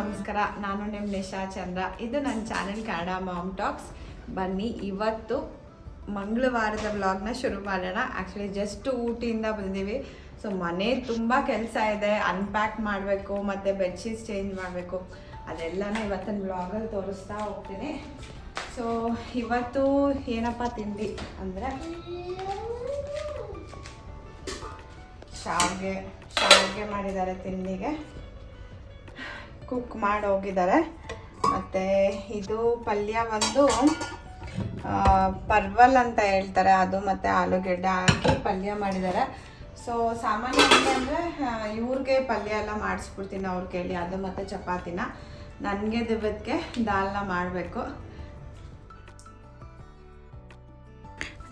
ನಮಸ್ಕಾರ, ನಾನು ನಿಮ್ಮ ನಿಶಾ ಚಂದ್ರ. ಇದು ನನ್ನ ಚಾನೆಲ್ ಕನ್ನಡ ಮಾಮ್ ಟಾಕ್ಸ್. ಬನ್ನಿ, ಇವತ್ತು ಮಂಗಳವಾರದ ವ್ಲಾಗ್ನ ಶುರು ಮಾಡೋಣ. ಆ್ಯಕ್ಚುಲಿ ಜಸ್ಟ್ ಊಟಿಯಿಂದ ಬಂದಿದ್ದೀವಿ ಸೊ ಮನೆ ತುಂಬ ಕೆಲಸ ಇದೆ. ಅನ್ಪ್ಯಾಕ್ ಮಾಡಬೇಕು, ಮತ್ತು ಬೆಡ್ಶೀಟ್ಸ್ ಚೇಂಜ್ ಮಾಡಬೇಕು. ಅದೆಲ್ಲನೂ ಇವತ್ತಿನ ವ್ಲಾಗಲ್ಲಿ ತೋರಿಸ್ತಾ ಹೋಗ್ತೀನಿ. ಸೊ ಇವತ್ತು ಏನಪ್ಪ ತಿಂಡಿ ಅಂದರೆ? ಶಾವಿಗೆ. ಶಾವಿಗೆ ಮಾಡಿದ್ದಾರೆ ತಿಂಡಿಗೆ. ಕುಕ್ ಮಾಡಿ ಹೋಗಿದ್ದಾರೆ ಮತ್ತು ಇದು ಪಲ್ಯ ಬಂದು ಪರ್ವಲ್ ಅಂತ ಹೇಳ್ತಾರೆ ಅದು ಮತ್ತು ಆಲೂಗೆಡ್ಡೆ ಹಾಕಿ ಪಲ್ಯ ಮಾಡಿದ್ದಾರೆ. ಸೊ ಸಾಮಾನ್ಯವಾಗಿ ಅಂದರೆ ಇವ್ರಿಗೆ ಪಲ್ಯ ಎಲ್ಲ ಮಾಡಿಸ್ಬಿಡ್ತೀನಿ ಅವ್ರ ಕೇಳಿ, ಅದು ಮತ್ತು ಚಪಾತಿನ. ನನಗೆ ದಿಬ್ಬಕ್ಕೆ ದಾಲ್ನ ಮಾಡಬೇಕು.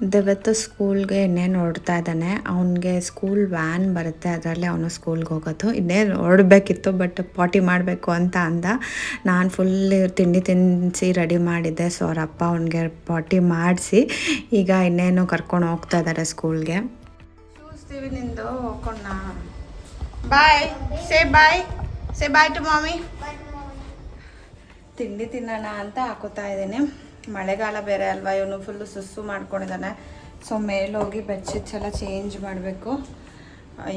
ಇವತ್ತು ಸ್ಕೂಲ್ಗೆ ಇನ್ನೇನು ಹೊರಡ್ತಾ ಇದ್ದಾನೆ. ಅವನಿಗೆ ಸ್ಕೂಲ್ ವ್ಯಾನ್ ಬರುತ್ತೆ ಅದರಲ್ಲಿ ಅವನು ಸ್ಕೂಲ್ಗೆ ಹೋಗೋದು. ಇನ್ನೇನು ಹೊರಡ್ಬೇಕಿತ್ತು ಬಟ್ ಪಾಟಿ ಮಾಡಬೇಕು ಅಂತ ಅಂದ. ನಾನು ಫುಲ್ ತಿಂಡಿ ತಿನ್ನಿಸಿ ರೆಡಿ ಮಾಡಿದ್ದೆ ಸೊ ಅವ್ರ ಅಪ್ಪ ಅವನಿಗೆ ಪಾಟಿ ಮಾಡಿಸಿ ಈಗ ಇನ್ನೇನು ಕರ್ಕೊಂಡು ಹೋಗ್ತಾ ಇದ್ದಾರೆ ಸ್ಕೂಲ್ಗೆ. ನಿಂದು ಬಾಯ್ ಸೇ ಬಾಯ್ ಸೇ ಬಾಯ್ ಟು ಮಾಮಿ ತಿಂಡಿ ತಿನ್ನೋಣ ಅಂತ ಹಾಕೋತಾ ಇದ್ದೀನಿ. ಮಳೆಗಾಲ ಬೇರೆ ಅಲ್ವಾ, ಇವನು ಫುಲ್ಲು ಸುಸ್ಸು ಮಾಡ್ಕೊಂಡಿದ್ದಾನೆ. ಸೊ ಮೇಲೋಗಿ ಬೆಡ್ಶೀಟ್ಸ್ ಎಲ್ಲ ಚೇಂಜ್ ಮಾಡಬೇಕು.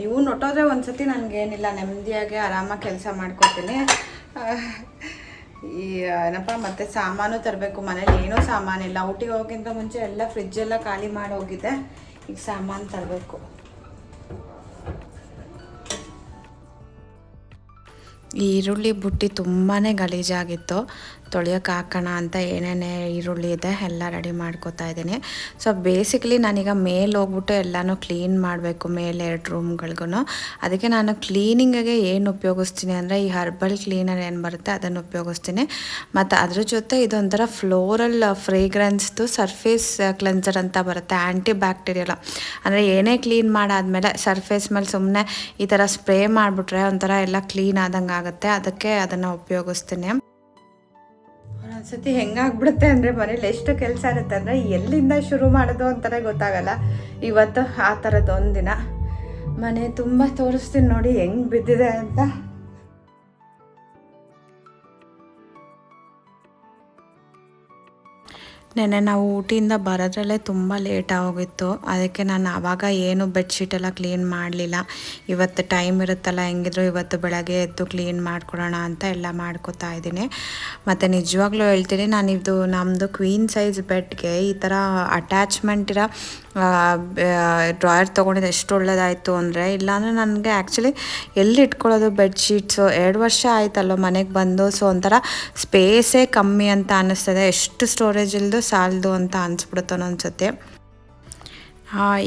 ಇವನು ಹೊಟ್ಟೋದ್ರೆ ಒಂದ್ಸತಿ ನನಗೇನಿಲ್ಲ, ನೆಮ್ಮದಿಯಾಗಿ ಆರಾಮಾಗಿ ಕೆಲಸ ಮಾಡ್ಕೊತೀನಿ ಈ, ಏನಪ್ಪ, ಮತ್ತೆ ಸಾಮಾನು ತರಬೇಕು, ಮನೇಲಿ ಏನೂ ಸಾಮಾನಿಲ್ಲ. ಊಟಿಗೆ ಹೋಗಿಂತ ಮುಂಚೆ ಎಲ್ಲ ಫ್ರಿಜ್ಜೆಲ್ಲ ಖಾಲಿ ಮಾಡಿ ಹೋಗಿದ್ದೆ ಈಗ ಸಾಮಾನು ತರಬೇಕು. ಈರುಳ್ಳಿ ಬುಟ್ಟಿ ತುಂಬಾ ಗಲೀಜಾಗಿತ್ತು. ತೊಳೆಯೋಕೆ ಹಾಕೋಣ ಅಂತ ಏನೇನೇ ಈರುಳ್ಳಿ ಇದೆ ಎಲ್ಲ ರೆಡಿ ಮಾಡ್ಕೋತಾ ಇದ್ದೀನಿ. ಸೊ ಬೇಸಿಕಲಿ ನಾನೀಗ ಮೇಲೆ ಹೋಗ್ಬಿಟ್ಟು ಎಲ್ಲನೂ ಕ್ಲೀನ್ ಮಾಡಬೇಕು, ಮೇಲೆ ಎರಡು ರೂಮ್ಗಳಿಗೂ ಅದಕ್ಕೆ ನಾನು ಕ್ಲೀನಿಂಗಿಗೆ ಏನು ಉಪಯೋಗಿಸ್ತೀನಿ ಅಂದರೆ ಈ ಹರ್ಬಲ್ ಕ್ಲೀನರ್ ಏನು ಬರುತ್ತೆ ಅದನ್ನು ಉಪಯೋಗಿಸ್ತೀನಿ. ಮತ್ತು ಅದ್ರ ಜೊತೆ ಇದೊಂಥರ ಫ್ಲೋರಲ್ ಫ್ರೇಗ್ರೆನ್ಸ್ದು ಸರ್ಫೇಸ್ ಕ್ಲೆನ್ಸರ್ ಅಂತ ಬರುತ್ತೆ ಆ್ಯಂಟಿ ಬ್ಯಾಕ್ಟೀರಿಯಲ್ ಅಂದರೆ ಏನೇ ಕ್ಲೀನ್ ಮಾಡಾದಮೇಲೆ ಸರ್ಫೇಸ್ ಮೇಲೆ ಸುಮ್ಮನೆ ಈ ಥರ ಸ್ಪ್ರೇ ಮಾಡಿಬಿಟ್ರೆ ಒಂಥರ ಎಲ್ಲ ಕ್ಲೀನ್ ಆದಂಗೆ ಆಗುತ್ತೆ ಅದಕ್ಕೆ ಅದನ್ನು ಉಪಯೋಗಿಸ್ತೀನಿ. ಒಂದೊಂದ್ಸತಿ ಹೆಂಗಾಗ್ಬಿಡುತ್ತೆ ಅಂದರೆ ಮನೇಲಿ ಎಷ್ಟು ಕೆಲಸ ಇರುತ್ತೆ ಅಂದರೆ ಎಲ್ಲಿಂದ ಶುರು ಮಾಡೋದು ಅಂತಾನೆ ಗೊತ್ತಾಗಲ್ಲ. ಇವತ್ತು ಆ ಥರದ್ದು ಒಂದಿನ ಮನೆ ತುಂಬ ತೋರಿಸ್ತೀನಿ ನೋಡಿ, ಹೆಂಗ್ ಬಿದ್ದಿದೆ ಅಂತ. ನೆನ್ನೆ ನಾವು ಊಟಿಯಿಂದ ಬರೋದ್ರಲ್ಲೇ ತುಂಬ ಲೇಟ್ ಆಗೋಗಿತ್ತು. ಅದಕ್ಕೆ ನಾನು ಆವಾಗ ಏನು ಬೆಡ್ಶೀಟ್ ಎಲ್ಲ ಕ್ಲೀನ್ ಮಾಡಲಿಲ್ಲ. ಇವತ್ತು ಟೈಮ್ ಇರುತ್ತಲ್ಲ, ಹೆಂಗಿದ್ರು ಇವತ್ತು ಬೆಳಗ್ಗೆ ಎದ್ದು ಕ್ಲೀನ್ ಮಾಡ್ಕೊಡೋಣ ಅಂತ ಎಲ್ಲ ಮಾಡ್ಕೋತಾ ಇದ್ದೀನಿ. ಮತ್ತು ನಿಜವಾಗ್ಲೂ ಹೇಳ್ತೀನಿ ನಾನಿದು ನಮ್ಮದು ಕ್ವೀನ್ ಸೈಜ್ ಬೆಡ್ಗೆ ಈ ಥರ ಅಟ್ಯಾಚ್ಮೆಂಟ್ ಇರೋ ಡ್ರಾಯರ್ ತೊಗೊಂಡಿದ್ದು ಎಷ್ಟು ಒಳ್ಳೇದಾಯಿತು ಅಂದರೆ, ಇಲ್ಲಾಂದರೆ ನನಗೆ ಆ್ಯಕ್ಚುಲಿ ಎಲ್ಲಿ ಇಟ್ಕೊಳ್ಳೋದು ಬೆಡ್ಶೀಟ್ಸು ಎರಡು ವರ್ಷ ಆಯ್ತಲ್ಲೋ ಮನೆಗೆ ಬಂದು ಸೊ ಒಂಥರ ಸ್ಪೇಸೇ ಕಮ್ಮಿ ಅಂತ ಅನ್ನಿಸ್ತದೆ ಎಷ್ಟು ಸ್ಟೋರೇಜ್ ಇಲ್ಲದು ಸಾಲದು ಅಂತ ಅನಿಸ್ಬಿಡುತ್ತೆ ಒಂದೊಂದ್ಸತಿ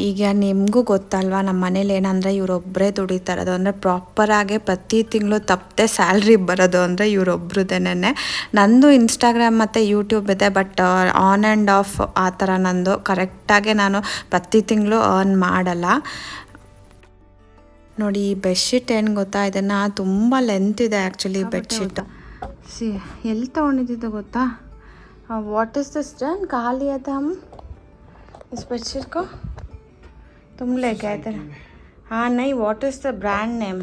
ಈಗ ನಿಮಗೂ ಗೊತ್ತಲ್ವಾ ನಮ್ಮ ಮನೇಲಿ ಏನಂದರೆ ಇವರೊಬ್ಬರೇ ದುಡಿತಾರೆ ಅದು ಅಂದರೆ ಪ್ರಾಪರಾಗೆ ಪ್ರತಿ ತಿಂಗಳು ತಪ್ಪದೆ ಸ್ಯಾಲ್ರಿ ಬರೋದು ಅಂದರೆ ಇವರೊಬ್ರದ್ದೇನೆ ನಂದು ಇನ್ಸ್ಟಾಗ್ರಾಮ್ ಮತ್ತು ಯೂಟ್ಯೂಬ್ ಇದೆ ಬಟ್ ಆನ್ ಆ್ಯಂಡ್ ಆಫ್ ಆ ಥರ ನಂದು. ಕರೆಕ್ಟಾಗೆ ನಾನು ಪ್ರತಿ ತಿಂಗಳು ಅರ್ನ್ ಮಾಡಲ್ಲ. ನೋಡಿ ಈ ಬೆಡ್ಶೀಟ್ ಏನು ಗೊತ್ತಾ? ಇದನ್ನು ತುಂಬ ಲೆಂತ್ ಇದೆ ಆ್ಯಕ್ಚುಲಿ ಬೆಡ್ಶೀಟ್ ಸಿ ಎಲ್ಲಿ ತೊಗೊಂಡಿದ್ದು ಗೊತ್ತಾ? ವಾಟ್ इज दिस डन कहाँ लिया था हम इस बेडशीट को तुम लेके आए थे हाँ नहीं what is the brand name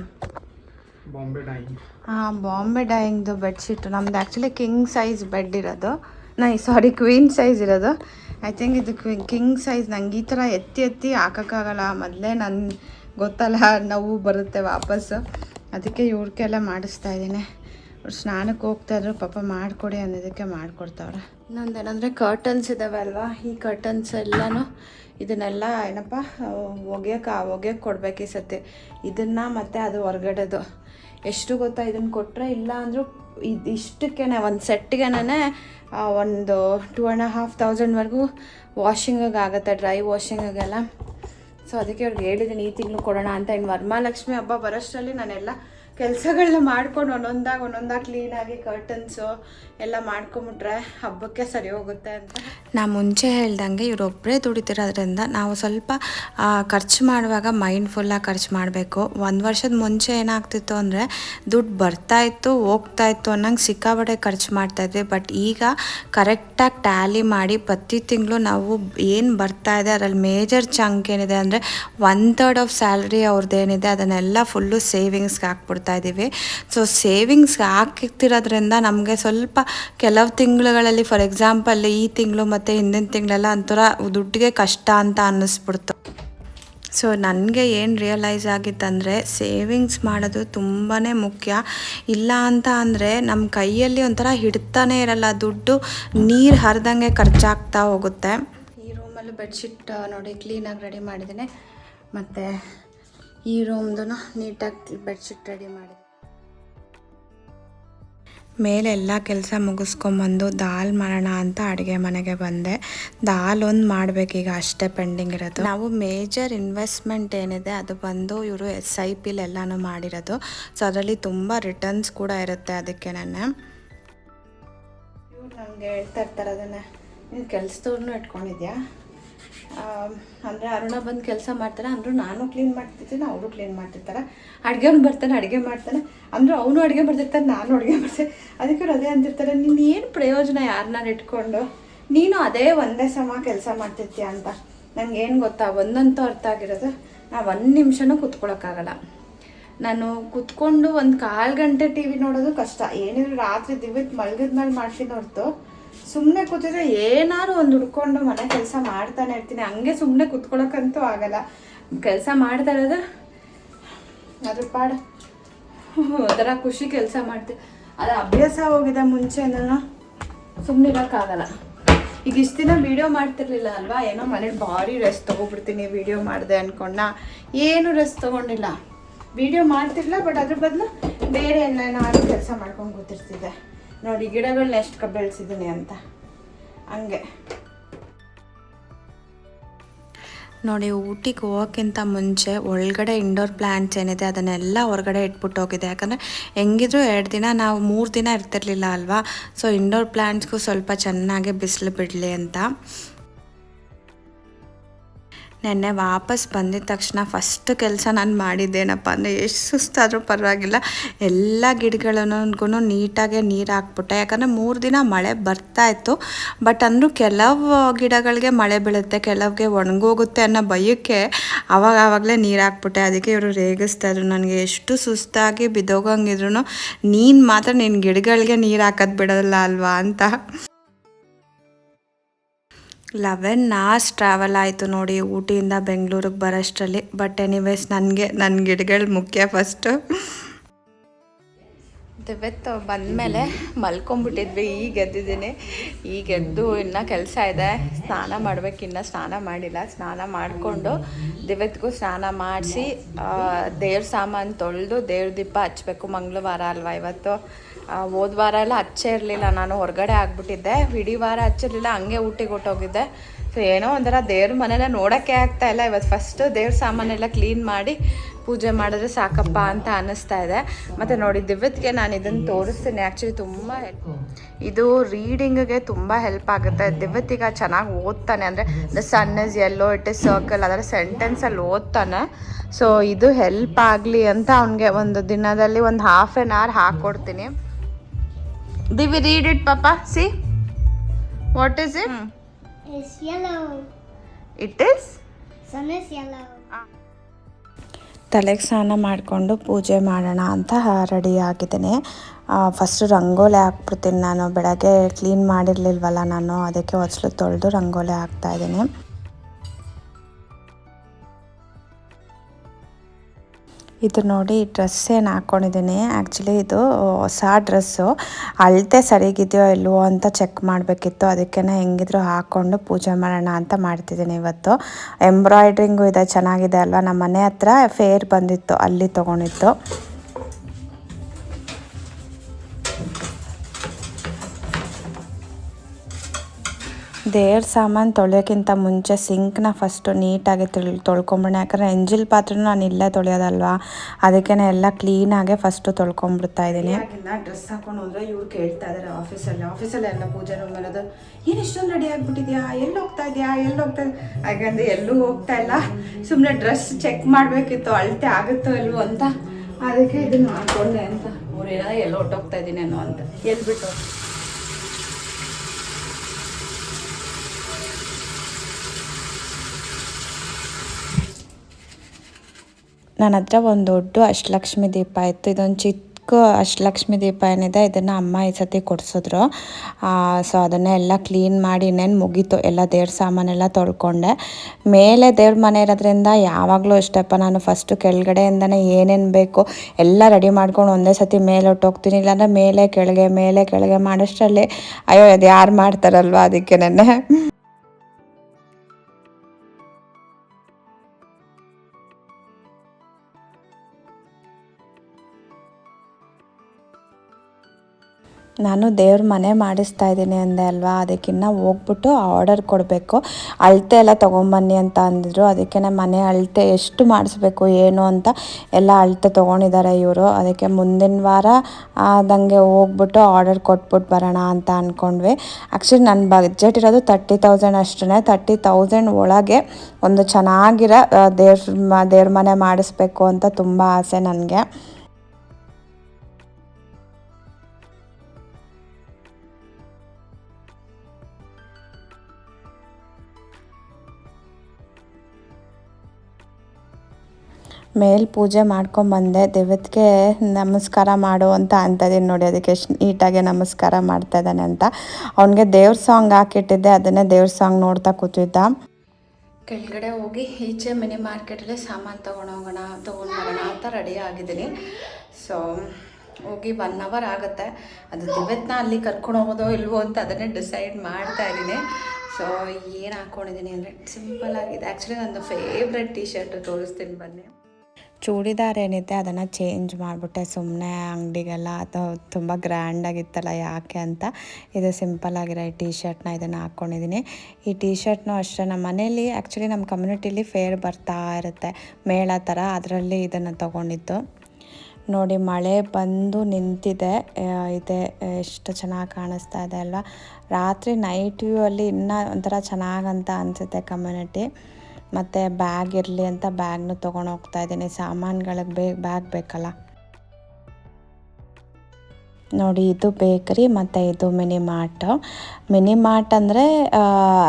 Bombay Dyeing ಹಾಂ ಬಾಂಬೆ ಡೈಯಿಂಗ್ದು ಬೆಡ್ಶೀಟ್ ನಮ್ದು ಆ್ಯಕ್ಚುಲಿ ಕಿಂಗ್ ಸೈಜ್ ಬೆಡ್ ಇರೋದು ನೈ ಸಾರಿ ಕ್ವೀನ್ ಸೈಜ್ ಇರೋದು ಐ ಥಿಂಕ್ ಇದು ಕಿಂಗ್ ಸೈಜ್ ನಂಗೆ ಈ ಥರ ಎತ್ತಿ ಎತ್ತಿ ಹಾಕೋಕ್ಕಾಗಲ್ಲ ಮೊದಲೇ ನನ್ನ ಗೊತ್ತಲ್ಲ ನೋವು ಬರುತ್ತೆ ವಾಪಸ್ಸು ಅದಕ್ಕೆ ಇವ್ರಿಗೆಲ್ಲ ಮಾಡಿಸ್ತಾ ಇದ್ದೀನಿ ಅವ್ರು ಸ್ನಾನಕ್ಕೆ ಹೋಗ್ತಾ ಇದ್ರು, ಪಾಪ ಮಾಡಿಕೊಡಿ ಅನ್ನೋದಕ್ಕೆ ಮಾಡಿಕೊಡ್ತಾವ್ರೆ. ಇನ್ನೊಂದು ಏನಂದರೆ ಕರ್ಟನ್ಸ್ ಇದ್ದಾವೆ ಅಲ್ವಾ ಈ ಕರ್ಟನ್ಸ್ ಎಲ್ಲನೂ ಇದನ್ನೆಲ್ಲ ಏನಪ್ಪ ಒಗೆಯಕ್ಕೆ ಒಗೆಯಕ್ಕೆ ಕೊಡಬೇಕು ಈ ಸತಿ ಇದನ್ನು ಮತ್ತು ಅದು ಹೊರಗಡೆದು. ಎಷ್ಟು ಗೊತ್ತಾ ಇದನ್ನು ಕೊಟ್ಟರೆ ಇಲ್ಲ ಅಂದರೂ ಇದು ಇಷ್ಟಕ್ಕೇ ಒಂದು ಸೆಟ್ಟಿಗೆನೇ ಒಂದು ಟೂ ಆ್ಯಂಡ್ ಹಾಫ್ ತೌಸಂಡ್ವರೆಗೂ ವಾಷಿಂಗಿಗೆ ಆಗುತ್ತೆ ಡ್ರೈ ವಾಷಿಂಗಿಗೆಲ್ಲ ಸೊ ಅದಕ್ಕೆ ಅವ್ರಿಗೆ ಹೇಳಿದ್ದೀನಿ ಈ ತಿಂಗಳು ಕೊಡೋಣ ಅಂತ. ಇನ್ನು ವರಮಹಾಲಕ್ಷ್ಮಿ ಹಬ್ಬ ಬರೋಷ್ಟರಲ್ಲಿ ನಾನೆಲ್ಲ ಕೆಲಸಗಳನ್ನ ಮಾಡ್ಕೊಂಡು ಒಂದೊಂದಾಗ ಒಂದೊಂದಾಗ ಕ್ಲೀನಾಗಿ ಕರ್ಟನ್ಸು ಎಲ್ಲ ಮಾಡ್ಕೊಂಬಿಟ್ರೆ ಹಬ್ಬಕ್ಕೆ ಸರಿ ಹೋಗುತ್ತೆ ಅಂತ. ನಾ ಮುಂಚೆ ಹೇಳ್ದಂಗೆ ಇವರೊಬ್ಬರೇ ದುಡಿತಿರೋದ್ರಿಂದ ನಾವು ಸ್ವಲ್ಪ ಖರ್ಚು ಮಾಡುವಾಗ ಮೈಂಡ್ಫುಲ್ಲಾಗಿ ಖರ್ಚು ಮಾಡಬೇಕು. ಒಂದು ವರ್ಷದ ಮುಂಚೆ ಏನಾಗ್ತಿತ್ತು ಅಂದರೆ ದುಡ್ಡು ಬರ್ತಾ ಇತ್ತು, ಹೋಗ್ತಾ ಇತ್ತು ಅನ್ನಂಗೆ ಸಿಕ್ಕಾಬಟ್ಟೆ ಖರ್ಚು ಮಾಡ್ತಾಯಿದ್ವಿ ಬಟ್ ಈಗ ಕರೆಕ್ಟಾಗಿ ಟ್ಯಾಲಿ ಮಾಡಿ ಪ್ರತಿ ತಿಂಗಳು ನಾವು ಏನು ಬರ್ತಾ ಇದೆ, ಅದರಲ್ಲಿ ಮೇಜರ್ ಚಂಕ್ ಏನಿದೆ ಅಂದರೆ ಒನ್ ತರ್ಡ್ ಆಫ್ ಸ್ಯಾಲ್ರಿ ಅವ್ರದ್ದು ಏನಿದೆ ಅದನ್ನೆಲ್ಲ ಫುಲ್ಲು ಸೇವಿಂಗ್ಸ್ಗೆ ಹಾಕ್ಬಿಡ್ತಾ ಮಾಡ್ತಾ ಇದ್ದೀವಿ ಸೊ ಸೇವಿಂಗ್ಸ್ ಹಾಕಿರ್ತಿರೋದ್ರಿಂದ ನಮಗೆ ಸ್ವಲ್ಪ ಕೆಲವು ತಿಂಗಳುಗಳಲ್ಲಿ ಫಾರ್ ಎಕ್ಸಾಂಪಲ್ ಈ ತಿಂಗಳು ಮತ್ತು ಹಿಂದಿನ ತಿಂಗಳೆಲ್ಲ ಒಂಥರ ದುಡ್ಡಿಗೆ ಕಷ್ಟ ಅಂತ ಅನ್ನಿಸ್ಬಿಡ್ತು. ಸೊ ನನಗೆ ಏನು ರಿಯಲೈಸ್ ಆಗಿತ್ತಂದರೆ ಸೇವಿಂಗ್ಸ್ ಮಾಡೋದು ತುಂಬಾ ಮುಖ್ಯ. ಇಲ್ಲ ಅಂತ ಅಂದರೆ ನಮ್ಮ ಕೈಯಲ್ಲಿ ಒಂಥರ ಹಿಡ್ತಾನೆ ಇರಲ್ಲ. ದುಡ್ಡು ನೀರು ಹರಿದಂಗೆ ಖರ್ಚಾಗ್ತಾ ಹೋಗುತ್ತೆ. ಈ ರೂಮಲ್ಲೂ ಬೆಡ್ಶೀಟ್ ನೋಡಿ ಕ್ಲೀನಾಗಿ ರೆಡಿ ಮಾಡಿದ್ದೀನಿ. ಮತ್ತು ಈ ರೂಮ್ದು ನೀಟಾಗಿ ಬೆಡ್ಶೀಟ್ ರೆಡಿ ಮಾಡಿ ಮೇಲೆ ಎಲ್ಲ ಕೆಲಸ ಮುಗಿಸ್ಕೊಂಬಂದು ದಾಲ್ ಮಾಡೋಣ ಅಂತ ಅಡುಗೆ ಮನೆಗೆ ಬಂದೆ. ದಾಲ್ ಒಂದು ಮಾಡಬೇಕೀಗ ಅಷ್ಟೇ ಪೆಂಡಿಂಗ್ ಇರೋದು. ನಾವು ಮೇಜರ್ ಇನ್ವೆಸ್ಟ್ಮೆಂಟ್ ಏನಿದೆ ಅದು ಬಂದು ಇವರು ಎಸ್ ಐ ಪಿಲ್ ಎಲ್ಲನೂ ಮಾಡಿರೋದು. ಸೊ ಅದರಲ್ಲಿ ತುಂಬ ರಿಟರ್ನ್ಸ್ ಕೂಡ ಇರುತ್ತೆ ಅದಕ್ಕೆ ನಾನು ಇವ್ರು ನನಗೆ ಹೇಳ್ತಾ ಇರ್ತಾರೆ ಅದನ್ನು. ನೀನು ಕೆಲಸದವ್ರನ್ನೂ ಇಟ್ಕೊಂಡಿದ್ಯಾ? ಅಂದರೆ ಅರುಣ ಬಂದು ಕೆಲಸ ಮಾಡ್ತಾರೆ ಅಂದರೂ ನಾನು ಕ್ಲೀನ್ ಮಾಡ್ತಿರ್ತೀನಿ, ಅವರು ಕ್ಲೀನ್ ಮಾಡ್ತಿರ್ತಾರೆ. ಅಡುಗೆವ್ನು ಬರ್ತಾನೆ, ಅಡುಗೆ ಮಾಡ್ತಾನೆ. ಅಂದರೂ ಅವನು ಅಡುಗೆ ಮಾಡ್ತಿರ್ತಾನೆ, ನಾನು ಅಡುಗೆ ಮಾಡ್ತೀನಿ ಅದಕ್ಕೆ ಅವ್ರು ಅದೇ ಅಂತಿರ್ತಾರೆ ನೀನು ಏನು ಪ್ರಯೋಜನ ಯಾರನ್ನ ಇಟ್ಕೊಂಡು? ನೀನು ಅದೇ ಒಂದೇ ಸಮ ಕೆಲಸ ಮಾಡ್ತಿರ್ತೀಯ ಅಂತ. ನನಗೆ ಏನು ಗೊತ್ತಾ, ಒಂದಂತೂ ಅರ್ಥ ಆಗಿರೋದು. ನಾ ಒಂದು ನಿಮಿಷನೂ ಕೂತ್ಕೊಳ್ಳೋಕ್ಕಾಗಲ್ಲ ನಾನು ಕುತ್ಕೊಂಡು ಒಂದು ಕಾಲು ಗಂಟೆ ಟಿ ವಿ ನೋಡೋದು ಕಷ್ಟ. ಏನಿದ್ರು ರಾತ್ರಿ ದಿವ್ಯಕ್ಕೆ ಮಲಗಿದ ಮೇಲೆ ಮಾಡ್ತೀನಿ ಹೊರ್ತು. ಸುಮ್ಮನೆ ಕೂತಿದ್ರೆ ಏನಾದ್ರು ಒಂದು ಹುಡ್ಕೊಂಡು ಮನೆ ಕೆಲಸ ಮಾಡ್ತಾನೆ ಇರ್ತೀನಿ. ಹಂಗೆ ಸುಮ್ಮನೆ ಕುತ್ಕೊಳ್ಳೋಕ್ಕಂತೂ ಆಗಲ್ಲ. ಕೆಲಸ ಮಾಡ್ತಾ ಇರೋದು ಅದ್ರ ಪಾಡು. ಒಂಥರ ಖುಷಿ ಕೆಲಸ ಮಾಡ್ತೀನಿ ಅದು ಅಭ್ಯಾಸ ಹೋಗಿದೆ ಮುಂಚೆನೂ ಸುಮ್ಮನೆ ಇರೋಕ್ಕಾಗಲ್ಲ ಈಗ ಇಷ್ಟು ದಿನ ವೀಡಿಯೋ ಮಾಡ್ತಿರ್ಲಿಲ್ಲ ಅಲ್ವಾ? ಏನೋ ಮನೇಲಿ ಭಾರಿ ರೆಸ್ಟ್ ತೊಗೊಬಿಡ್ತೀನಿ ವೀಡಿಯೋ ಮಾಡಿದೆ ಅನ್ಕೊಂಡ. ಏನು ರೆಸ್ಟ್ ತೊಗೊಂಡಿಲ್ಲ. ವೀಡಿಯೋ ಮಾಡ್ತಿರ್ಲಿಲ್ಲ ಬಟ್ ಅದ್ರ ಬದಲು ಬೇರೆ ಏನೇನಾದ್ರು ಕೆಲಸ ಮಾಡ್ಕೊಂಡು ಕೂತಿರ್ತಿದ್ದೆ. ನೋಡಿ ಗಿಡಗಳನ್ನ ಎಷ್ಟು ಬೆಳೆಸಿದ್ದೀನಿ ಅಂತ. ಹಂಗೆ. ನೋಡಿ, ಊಟಿಗೆ ಹೋಗೋಕ್ಕಿಂತ ಮುಂಚೆ ಒಳಗಡೆ ಇಂಡೋರ್ ಪ್ಲ್ಯಾಂಟ್ಸ್ ಏನಿದೆ, ಅದನ್ನೆಲ್ಲ ಹೊರಗಡೆ ಇಟ್ಬಿಟ್ಟು ಹೋಗಿದೆ ಯಾಕಂದರೆ ಹೆಂಗಿದ್ರು ಎರಡು ದಿನ, ನಾವು ಮೂರು ದಿನ ಇರ್ತಿರ್ಲಿಲ್ಲ ಅಲ್ವಾ? ಸೊ ಇಂಡೋರ್ ಪ್ಲ್ಯಾಂಟ್ಸ್ಗೂ ಸ್ವಲ್ಪ ಚೆನ್ನಾಗಿ ಬಿಸಿಲು ಬಿಡಲಿ ಅಂತ. ನೆನ್ನೆ ವಾಪಸ್ ಬಂದಿದ ತಕ್ಷಣ ಫಸ್ಟ್ ಕೆಲಸ ನಾನು ಮಾಡಿದ್ದೇನಪ್ಪ ಅಂದರೆ ಎಷ್ಟು ಸುಸ್ತಾದರೂ ಪರವಾಗಿಲ್ಲ. ಎಲ್ಲ ಗಿಡಗಳನ್ನೂ ನೀಟಾಗಿ ನೀರು ಹಾಕ್ಬಿಟ್ಟೆ. ಯಾಕಂದರೆ ಮೂರು ದಿನ ಮಳೆ ಬರ್ತಾ ಇತ್ತು. ಬಟ್ ಅಂದರೂ ಕೆಲವು ಗಿಡಗಳಿಗೆ ಮಳೆ ಬೀಳುತ್ತೆ, ಕೆಲವ್ಗೆ ಒಣಗೋಗುತ್ತೆ ಅನ್ನೋ ಭಯಕ್ಕೆ ಅವಾಗ ಆವಾಗಲೇ ನೀರು ಹಾಕ್ಬಿಟ್ಟೆ. ಅದಕ್ಕೆ ಇವರು ರೇಗಿಸ್ತಾ ಇದ್ರು ನನಗೆ ಎಷ್ಟು ಸುಸ್ತಾಗಿ ಬಿದ್ದೋಗಂಗಿದ್ರು, ನೀನು ಮಾತ್ರ ನಿನ್ನ ಗಿಡಗಳಿಗೆ ನೀರು ಹಾಕೋದು ಬಿಡೋಲ್ಲ ಅಲ್ವಾ? ಅಂತ. ಲೆವೆನ್ ಅವರ್ಸ್ ಟ್ರಾವೆಲ್ ಆಯಿತು ನೋಡಿ, ಊಟಿಯಿಂದ ಬೆಂಗಳೂರಿಗೆ ಬರೋಷ್ಟರಲ್ಲಿ. ಬಟ್ ಎನಿವೇಸ್ ನನಗೆ ನನ್ನ ಗಿಡಗಳು ಮುಖ್ಯ ಫಸ್ಟು ದಿವ್ಯತ್ತು ಬಂದಮೇಲೆ ಮಲ್ಕೊಂಬಿಟ್ಟಿದ್ವಿ, ಈಗ ಎದ್ದಿದ್ದೀನಿ. ಈಗ ಎದ್ದು ಇನ್ನೂ ಕೆಲಸ ಇದೆ. ಸ್ನಾನ ಮಾಡ್ಬೇಕು, ಇನ್ನೂ ಸ್ನಾನ ಮಾಡಿಲ್ಲ. ಸ್ನಾನ ಮಾಡಿಕೊಂಡು ದಿವತ್ಗೂ ಸ್ನಾನ ಮಾಡಿಸಿ ದೇವ್ರ ಸಾಮಾನು ತೊಳೆದು ದೇವ್ರ ದೀಪ ಹಚ್ಚಬೇಕು ಮಂಗಳವಾರ ಅಲ್ವಾ ಇವತ್ತು? ಹೋದ್ ವಾರ ಎಲ್ಲ ಹಚ್ಚೇ ಇರಲಿಲ್ಲ. ನಾನು ಹೊರಗಡೆ ಆಗಿಬಿಟ್ಟಿದ್ದೆ. ಇಡೀ ವಾರ ಹಚ್ಚಿರಲಿಲ್ಲ. ಹಂಗೆ ಊಟಿಗೆ ಹೊಟ್ಟೋಗಿದ್ದೆ ಸೊ ಏನೋ ಒಂಥರ ದೇವ್ರ ಮನೆನ ನೋಡೋಕ್ಕೆ ಆಗ್ತಾ ಇಲ್ಲ. ಇವತ್ತು ಫಸ್ಟು ದೇವ್ರ ಸಾಮಾನೆಲ್ಲ ಕ್ಲೀನ್ ಮಾಡಿ ಪೂಜೆ ಮಾಡಿದ್ರೆ ಸಾಕಪ್ಪ ಅಂತ ಅನ್ನಿಸ್ತಾ ಇದೆ. ಮತ್ತು ನೋಡಿ ದಿವ್ಯತ್ಗೆ ನಾನು ಇದನ್ನು ತೋರಿಸ್ತೀನಿ. ಆ್ಯಕ್ಚುಲಿ ತುಂಬ ಇದು ರೀಡಿಂಗ್ಗೆ ತುಂಬ ಹೆಲ್ಪ್ ಆಗುತ್ತೆ. ದಿವ್ಯತ್ತೀಗ ಚೆನ್ನಾಗಿ ಓದ್ತಾನೆ. ಅಂದರೆ the sun is yellow it is circle ಅದರ ಸೆಂಟೆನ್ಸಲ್ಲಿ ಓದ್ತಾನೆ. ಸೊ ಇದು ಹೆಲ್ಪ್ ಆಗಲಿ ಅಂತ ಅವನಿಗೆ ಒಂದು ದಿನದಲ್ಲಿ ಒಂದು ಹಾಫ್ ಆನ್ ಅವರ್ ಹಾಕ್ಕೊಡ್ತೀನಿ ದಿವಿ ರೀಡ್ ಇಟ್ ಪಾಪ. See what is it It's yellow. It is? Sun is yellow. ತಲೆಗೆ ಸ್ನಾನ ಮಾಡಿಕೊಂಡು ಪೂಜೆ ಮಾಡೋಣ ಅಂತ ರೆಡಿ ಆಗಿದ್ದೀನಿ ಫಸ್ಟು ರಂಗೋಲಿ ಹಾಕ್ಬಿಡ್ತೀನಿ ನಾನು ಬೆಳಗ್ಗೆ ಕ್ಲೀನ್ ಮಾಡಿರಲಿಲ್ವಲ್ಲ ನಾನು ಅದಕ್ಕೆ ಹೊಸಲು ತೊಳೆದು ರಂಗೋಲಿ ಹಾಕ್ತಾಯಿದ್ದೀನಿ ಇದು ನೋಡಿ ಡ್ರೆಸ್ ಏನು ಹಾಕ್ಕೊಂಡಿದ್ದೀನಿ ಆ್ಯಕ್ಚುಲಿ ಇದು ಹೊಸ ಡ್ರೆಸ್ಸು. ಅಳತೆ ಸರಿಗಿದೆಯೋ ಇಲ್ವೋ ಅಂತ ಚೆಕ್ ಮಾಡಬೇಕಿತ್ತು. ಅದಕ್ಕೆ ಹೆಂಗಿದ್ರು ಹಾಕ್ಕೊಂಡು ಪೂಜೆ ಮಾಡೋಣ ಅಂತ ಮಾಡ್ತಿದ್ದೀನಿ ಇವತ್ತು. ಎಂಬ್ರಾಯ್ಡ್ರಿಂಗು ಇದೆ, ಚೆನ್ನಾಗಿದೆ ಅಲ್ವಾ? ನಮ್ಮ ಮನೆ ಹತ್ರ ಫೇರ್ ಬಂದಿತ್ತು, ಅಲ್ಲಿ ತೊಗೊಂಡಿತ್ತು ದೇವ್ರ ಸಾಮಾನು ತೊಳೆಯೋಕ್ಕಿಂತ ಮುಂಚೆ ಸಿಂಕ್ನ ಫಸ್ಟು ನೀಟಾಗಿ ತೊಳ್ ತೊಳ್ಕೊಂಬಿಡೋಣ ಯಾಕಂದರೆ ಎಂಜಿಲ್ ಪಾತ್ರೆನೂ ನಾನು ಇಲ್ಲೇ ತೊಳೆಯೋದಲ್ವಾ? ಅದಕ್ಕೆ ಎಲ್ಲ ಕ್ಲೀನಾಗೆ ಫಸ್ಟು ತೊಳ್ಕೊಂಬಿಡ್ತಾ ಇದ್ದೀನಿ. ಆಗಿಲ್ಲ ಡ್ರೆಸ್ ಹಾಕೊಂಡು ಹೋದ್ರೆ ಇವ್ರು ಕೇಳ್ತಾ ಇದಾರೆ ಆಫೀಸಲ್ಲಿ. ಆಫೀಸಲ್ಲಿ ಎಲ್ಲ ಪೂಜೆ ರೂಮ್ ಇರೋದು ಏನು ಇಷ್ಟೊಂದು ರೆಡಿ ಆಗಿಬಿಟ್ಟಿದ್ಯಾ? ಎಲ್ಲಿ ಹೋಗ್ತಾ ಇದೆಯಾ? ಎಲ್ಲಿ ಹೋಗ್ತಾ ಹಾಗಂದ್ರೆ ಎಲ್ಲೂ ಹೋಗ್ತಾ ಇಲ್ಲ. ಸುಮ್ಮನೆ ಡ್ರೆಸ್ ಚೆಕ್ ಮಾಡಬೇಕಿತ್ತು ಅಳತೆ ಆಗುತ್ತೋ ಅಲ್ವೋ ಅಂತ. ಅದಕ್ಕೆ ಇದನ್ನು ಹಾಕೊಂಡೆ ಅಂತ. ಅವ್ರು ಏನಾದ್ರು ಎಲ್ಲ ಹೊಟ್ಟೋಗ್ತಾ ಇದ್ದೀನೇನೋ ಅಂತ. ಎಲ್ಲಿ ಬಿಟ್ಟು ನನ್ನ ಹತ್ರ ಒಂದು ದೊಡ್ಡ ಅಷ್ಟಲಕ್ಷ್ಮಿ ದೀಪ ಇತ್ತು. ಇದೊಂದು ಚಿಕ್ಕ ಅಷ್ಟಲಕ್ಷ್ಮಿ ದೀಪ ಏನಿದೆ, ಇದನ್ನು ಅಮ್ಮ ಈ ಸತಿ ಕೊಡಿಸಿದ್ರು. ಸೊ ಅದನ್ನೇ ಎಲ್ಲ ಕ್ಲೀನ್ ಮಾಡಿ ಇನ್ನೇನು ಮುಗೀತು. ಎಲ್ಲ ದೇವ್ರ ಸಾಮಾನೆಲ್ಲ ತೊಳ್ಕೊಂಡೆ. ಮೇಲೆ ದೇವ್ರ ಮನೆ ಇರೋದ್ರಿಂದ ಯಾವಾಗಲೂ ಇಷ್ಟಪ್ಪ, ನಾನು ಫಸ್ಟು ಕೆಳಗಡೆಯಿಂದನೇ ಏನೇನು ಬೇಕು ಎಲ್ಲ ರೆಡಿ ಮಾಡ್ಕೊಂಡು ಒಂದೇ ಸತಿ ಮೇಲೆ ಹೊಟ್ಟೋಗ್ತೀನಿ ಇಲ್ಲಾಂದರೆ ಮೇಲೆ ಕೆಳಗೆ ಮೇಲೆ ಕೆಳಗೆ ಮಾಡೋಷ್ಟರಲ್ಲಿ ಅಯ್ಯೋ ಅದು ಯಾರು ಮಾಡ್ತಾರಲ್ವ ಅದಕ್ಕೆ ನೆನ್ನೆ. ನಾನು ದೇವ್ರ ಮನೆ ಮಾಡಿಸ್ತಾ ಇದ್ದೀನಿ ಅಂದೆ ಅಲ್ವಾ? ಅದಕ್ಕಿನ್ನ ಹೋಗ್ಬಿಟ್ಟು ಆರ್ಡರ್ ಕೊಡಬೇಕು. ಅಳತೆ ಎಲ್ಲ ತೊಗೊಂಬನ್ನಿ ಅಂತ ಅಂದಿದ್ರು. ಅದಕ್ಕೆ ಮನೆ ಅಳತೆ ಎಷ್ಟು ಮಾಡಿಸ್ಬೇಕು, ಏನು ಅಂತ ಎಲ್ಲ ಅಳತೆ ತೊಗೊಂಡಿದ್ದಾರೆ ಇವರು. ಅದಕ್ಕೆ ಮುಂದಿನ ವಾರ ಆದಂಗೆ ಹೋಗ್ಬಿಟ್ಟು ಆರ್ಡರ್ ಕೊಟ್ಬಿಟ್ಟು ಬರೋಣ ಅಂತ ಅಂದ್ಕೊಂಡ್ವಿ ಆ್ಯಕ್ಚುಲಿ ನನ್ನ ಬಜೆಟ್ ಇರೋದು ತರ್ಟಿ ತೌಸಂಡ್ ಅಷ್ಟೇ ತರ್ಟಿ ತೌಸಂಡ್ ಒಳಗೆ ಒಂದು ಚೆನ್ನಾಗಿರೋ ದೇವ್ರ ದೇವ್ರ ಮನೆ ಮಾಡಿಸ್ಬೇಕು ಅಂತ ತುಂಬ ಆಸೆ ನನಗೆ. ಮೇಲ್ ಪೂಜೆ ಮಾಡ್ಕೊಂಬಂದೆ, ದೇವತ್ಗೆ ನಮಸ್ಕಾರ ಮಾಡು ಅಂತ ಅಂತದೀನಿ ನೋಡಿ, ಅದಕ್ಕೆ ಎಷ್ಟು ನೀಟಾಗಿ ನಮಸ್ಕಾರ ಮಾಡ್ತಾ ಇದ್ದಾನೆ ಅಂತ. ಅವನಿಗೆ ದೇವ್ರ ಸಾಂಗ್ ಹಾಕಿಟ್ಟಿದ್ದೆ, ಅದನ್ನೇ ದೇವ್ರ ಸಾಂಗ್ ನೋಡ್ತಾ ಕೂತಿದ್ದ. ಕೆಳಗಡೆ ಹೋಗಿ, ಈಚೆ ಮಿನಿ ಮಾರ್ಕೆಟಲ್ಲಿ ಸಾಮಾನು ತೊಗೊಂಡೋಗೋಣ ತೊಗೊಂಡು ಬರೋಣ ಅಂತ ರೆಡಿ ಆಗಿದ್ದೀನಿ. ಸೊ ಹೋಗಿ ಒನ್ ಅವರ್ ಆಗುತ್ತೆ. ಅದು ದಿವತ್ನ ಅಲ್ಲಿ ಕರ್ಕೊಂಡು ಹೋಗೋದೋ ಇಲ್ವೋ ಅಂತ ಅದನ್ನೇ ಡಿಸೈಡ್ ಮಾಡ್ತಾ ಇದ್ದೀನಿ. ಸೊ ಏನು ಹಾಕ್ಕೊಂಡಿದ್ದೀನಿ ಅಂದರೆ ಸಿಂಪಲ್ ಆಗಿದೆ. ಆ್ಯಕ್ಚುಲಿ ನಂದು ಫೇವ್ರೆಟ್ ಟೀ ಶರ್ಟ್ ತೋರಿಸ್ತೀನಿ ಬನ್ನಿ. ಚೂಡಿದಾರ್ ಏನಿದೆ ಅದನ್ನು ಚೇಂಜ್ ಮಾಡಿಬಿಟ್ಟೆ. ಸುಮ್ಮನೆ ಅಂಗಡಿಗೆಲ್ಲ ಅದು ತುಂಬ ಗ್ರ್ಯಾಂಡಾಗಿತ್ತಲ್ಲ ಯಾಕೆ ಅಂತ. ಇದು ಸಿಂಪಲ್ ಆಗಿರೋ ಈ ಟೀ ಶರ್ಟ್ನ ಇದನ್ನು ಹಾಕ್ಕೊಂಡಿದ್ದೀನಿ ಈ ಟೀ ಶರ್ಟ್ನೂ ಅಷ್ಟೇ, ನಮ್ಮ ಮನೇಲಿ ಆ್ಯಕ್ಚುಲಿ ನಮ್ಮ ಕಮ್ಯುನಿಟಿಲಿ ಫೇರ್ ಬರ್ತಾ ಇರುತ್ತೆ. ಮೇಳ ಥರ ಅದರಲ್ಲಿ ಇದನ್ನು ತೊಗೊಂಡಿದ್ದು. ನೋಡಿ, ಮಳೆ ಬಂದು ನಿಂತಿದೆ. ಇದೆ. ಎಷ್ಟು ಚೆನ್ನಾಗಿ ಕಾಣಿಸ್ತಾ ಇದೆ ಅಲ್ವಾ? ರಾತ್ರಿ ನೈಟ್ ವ್ಯೂ ಅಲ್ಲಿ ಇನ್ನೂ ಒಂಥರ ಚೆನ್ನಾಗಂತ ಅನಿಸುತ್ತೆ ಕಮ್ಯುನಿಟಿ ಮತ್ತು ಬ್ಯಾಗ್ ಇರಲಿ ಅಂತ ಬ್ಯಾಗ್ನು ತೊಗೊಂಡು ಹೋಗ್ತಾ ಇದ್ದೀನಿ. ಸಾಮಾನುಗಳಿಗೆ ಬೇ ಬ್ಯಾಗ್ ಬೇಕಲ್ಲ. ನೋಡಿ, ಇದು ಬೇಕರಿ ಮತ್ತು ಇದು ಮಿನಿ ಮಾರ್ಟ್. ಮಿನಿ ಮಾರ್ಟ್ ಅಂದರೆ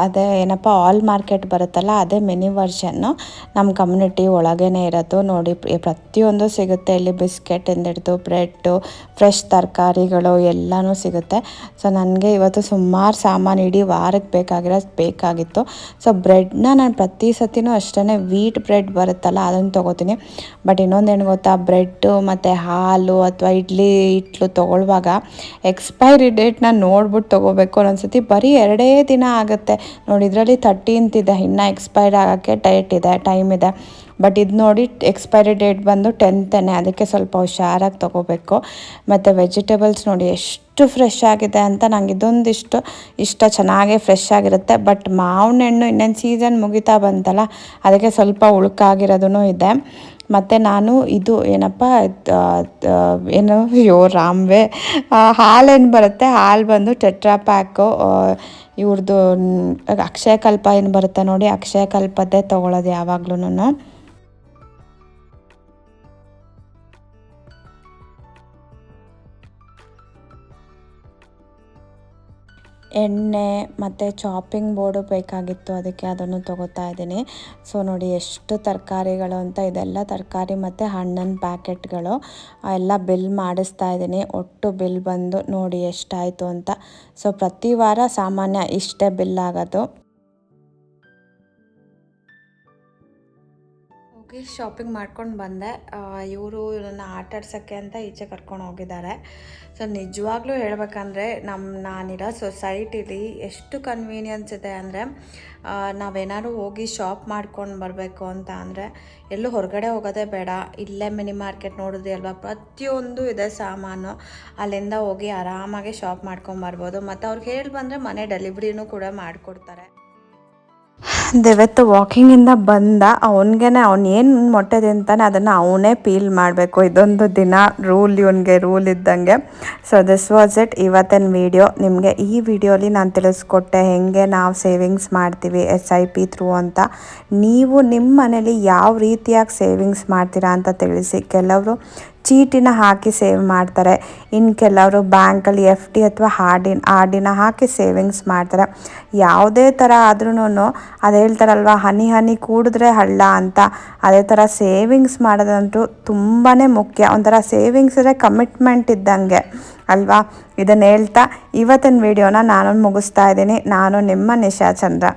ಅದೇ ಏನಪ್ಪ ಆಲ್ ಮಾರ್ಕೆಟ್ ಬರುತ್ತಲ್ಲ, ಅದೇ ಮಿನಿ ವರ್ಷನ್ನು ನಮ್ಮ ಕಮ್ಯುನಿಟಿ ಒಳಗೇ ಇರೋದು. ನೋಡಿ ಪ್ರತಿಯೊಂದು ಸಿಗುತ್ತೆ. ಇಲ್ಲಿ ಬಿಸ್ಕೆಟಿಂದ ಹಿಡಿದು ಬ್ರೆಡ್ಡು ಫ್ರೆಶ್ ತರಕಾರಿಗಳು ಎಲ್ಲನೂ ಸಿಗುತ್ತೆ. ಸೊ ನನಗೆ ಇವತ್ತು ಸುಮಾರು ಸಾಮಾನು ಇಡೀ ವಾರಕ್ಕೆ ಬೇಕಾಗಿರೋ, ಬೇಕಾಗಿತ್ತು. ಸೊ ಬ್ರೆಡ್ನ ನಾನು ಪ್ರತಿ ಸತಿನೂ ಅಷ್ಟೇ ವೀಟ್ ಬ್ರೆಡ್ ಬರುತ್ತಲ್ಲ, ಅದನ್ನು ತೊಗೋತೀನಿ. ಬಟ್ ಇನ್ನೊಂದೇನು ಗೊತ್ತಾ? ಬ್ರೆಡ್ಡು ಮತ್ತು ಹಾಲು ಅಥವಾ ಇಡ್ಲಿ ಹಿಟ್ಲು ತೊಗೊಳ್ಳುವಾಗ ಎಕ್ಸ್ಪೈರಿ ಡೇಟ್ನ ನೋಡ್ಬಿಟ್ಟು ತೊಗೋಬೇಕು ಒಂದೊಂದ್ಸತಿ ಬರೀ ಎರಡೇ ದಿನ ಆಗುತ್ತೆ. ನೋಡಿ, ಇದರಲ್ಲಿ ತರ್ಟೀನ್ತ್ ಇದೆ. ಇನ್ನೂ ಎಕ್ಸ್ಪೈರ್ ಆಗೋಕ್ಕೆ ಡೇಟ್ ಇದೆ ಟೈಮ್ ಇದೆ. ಬಟ್ ಇದು ನೋಡಿ ಎಕ್ಸ್ಪೈರಿ ಡೇಟ್ ಬಂದು ಟೆಂತನೇ ಅದಕ್ಕೆ ಸ್ವಲ್ಪ ಹುಷಾರಾಗಿ ತೊಗೋಬೇಕು. ಮತ್ತು ವೆಜಿಟೇಬಲ್ಸ್ ನೋಡಿ ಎಷ್ಟು ಫ್ರೆಶ್ ಆಗಿದೆ ಅಂತ ನಂಗೆ ಇದೊಂದಿಷ್ಟು ಇಷ್ಟ ಚೆನ್ನಾಗೇ ಫ್ರೆಶ್ ಆಗಿರುತ್ತೆ. ಬಟ್ ಮಾವಿನ ಹಣ್ಣು ಇನ್ನೊಂದು ಸೀಸನ್ ಮುಗಿತಾ ಬಂತಲ್ಲ, ಅದಕ್ಕೆ ಸ್ವಲ್ಪ ಉಳುಕಾಗಿರೋದೂ ಇದೆ. ಮತ್ತು ನಾನು ಇದು ಏನಪ್ಪ ಏನು, ಅಯ್ಯೋ, ರಾಮ್ವೆ ಹಾಲೇನು ಬರುತ್ತೆ, ಹಾಲು ಬಂದು ಟೆಟ್ರಾ ಪ್ಯಾಕು ಇವ್ರದ್ದು ಅಕ್ಷಯಕಲ್ಪ ಏನು ಬರುತ್ತೆ ನೋಡಿ ಅಕ್ಷಯ ಕಲ್ಪದ್ದೇ ತೊಗೊಳೋದು ಯಾವಾಗ್ಲೂ ಎಣ್ಣೆ ಮತ್ತು ಚಾಪಿಂಗ್ ಬೋರ್ಡು ಬೇಕಾಗಿತ್ತು. ಅದಕ್ಕೆ ಅದನ್ನು ತೊಗೋತಾ ಇದ್ದೀನಿ. ಸೊ ನೋಡಿ ಎಷ್ಟು ತರಕಾರಿಗಳು ಅಂತ ಇದೆಲ್ಲ ತರಕಾರಿ ಮತ್ತು ಹಣ್ಣಿನ ಪ್ಯಾಕೆಟ್ಗಳು ಎಲ್ಲ ಬಿಲ್ ಮಾಡಿಸ್ತಾ ಇದ್ದೀನಿ. ಒಟ್ಟು ಬಿಲ್ ಬಂದು ನೋಡಿ ಎಷ್ಟಾಯಿತು ಅಂತ. ಸೊ ಪ್ರತಿ ವಾರ ಸಾಮಾನ್ಯ ಇಷ್ಟೇ ಬಿಲ್ ಆಗೋದು. ಹೋಗಿ ಶಾಪಿಂಗ್ ಮಾಡ್ಕೊಂಡು ಬಂದೆ. ಇವರು ನನ್ನ ಆಟ ಆಡ್ಸೋಕ್ಕೆ ಅಂತ ಈಚೆ ಕರ್ಕೊಂಡು ಹೋಗಿದ್ದಾರೆ. ಸೊ ನಿಜವಾಗ್ಲೂ ಹೇಳಬೇಕಂದ್ರೆ ನಮ್ಮ ನಾನಿರೋ ಸೊಸೈಟಿಲಿ ಎಷ್ಟು ಕನ್ವೀನಿಯನ್ಸ್ ಇದೆ ಅಂದರೆ ನಾವೇನಾದ್ರು ಹೋಗಿ ಶಾಪ್ ಮಾಡ್ಕೊಂಡು ಬರಬೇಕು ಅಂತ ಅಂದರೆ, ಎಲ್ಲೂ ಹೊರಗಡೆ ಹೋಗೋದೇ ಬೇಡ. ಇಲ್ಲೇ ಮಿನಿ ಮಾರ್ಕೆಟ್ ನೋಡಿದ್ರಿ ಅಲ್ವಾ? ಪ್ರತಿಯೊಂದು ಇದೆ ಸಾಮಾನು. ಅಲ್ಲಿಂದ ಹೋಗಿ ಆರಾಮಾಗಿ ಶಾಪ್ ಮಾಡ್ಕೊಂಡು ಬರ್ಬೋದು. ಮತ್ತು ಅವ್ರಿಗೆ ಹೇಳಿ ಬಂದರೆ ಮನೆ ಡೆಲಿವರಿನೂ ಕೂಡ ಮಾಡಿಕೊಡ್ತಾರೆ. ದೇವತ್ತು ವಾಕಿಂಗಿಂದ ಬಂದ ಅವನಿಗೆ ಅವ್ನು ಏನು ಮೊಟ್ಟೆ ತಿಂತಾನೆ ಅದನ್ನು ಅವನೇ ಪೀಲ್ ಮಾಡಬೇಕು. ಇದೊಂದು ದಿನ ರೂಲ್ ಇವನಿಗೆ ರೂಲ್ ಇದ್ದಂಗೆ. ಸೊ ದಿಸ್ ವಾಸ್ ಇಟ್ ಇವತ್ತಿನ ವಿಡಿಯೋ ನಿಮಗೆ ಈ ವಿಡಿಯೋಲಿ ನಾನು ತಿಳಿಸ್ಕೊಟ್ಟೆ ಹೇಗೆ ನಾವು ಸೇವಿಂಗ್ಸ್ ಮಾಡ್ತೀವಿ ಎಸ್ ಐ ಪಿ ಥ್ರೂ ಅಂತ. ನೀವು ನಿಮ್ಮ ಮನೇಲಿ ಯಾವ ರೀತಿಯಾಗಿ ಸೇವಿಂಗ್ಸ್ ಮಾಡ್ತೀರಾ ಅಂತ ತಿಳಿಸಿ. ಕೆಲವರು ಚೀಟಿನ ಹಾಕಿ ಸೇವ್ ಮಾಡ್ತಾರೆ. ಇನ್ನು ಕೆಲವರು ಬ್ಯಾಂಕಲ್ಲಿ ಎಫ್ ಡಿ ಅಥವಾ ಹಾರ್ಡಿನ ಆರ್ ಡಿನ ಹಾಕಿ ಸೇವಿಂಗ್ಸ್ ಮಾಡ್ತಾರೆ. ಯಾವುದೇ ಥರ ಆದ್ರೂ ಅದು ಹೇಳ್ತಾರಲ್ವ, ಹನಿ ಹನಿ ಕೂಡಿದ್ರೆ ಹಳ್ಳ ಅಂತ. ಅದೇ ಥರ ಸೇವಿಂಗ್ಸ್ ಮಾಡೋದಂತೂ ತುಂಬಾ ಮುಖ್ಯ. ಒಂಥರ ಸೇವಿಂಗ್ಸ್ ಅಂದರೆ ಕಮಿಟ್ಮೆಂಟ್ ಇದ್ದಂಗೆ, ಅಲ್ವಾ? ಇದನ್ನು ಹೇಳ್ತಾ ಇವತ್ತಿನ ವಿಡಿಯೋನ ನಾನು ಮುಗಿಸ್ತಾ ಇದ್ದೀನಿ. ನಾನು ನಿಮ್ಮ ನಿಶಾ ಚಂದ್ರ.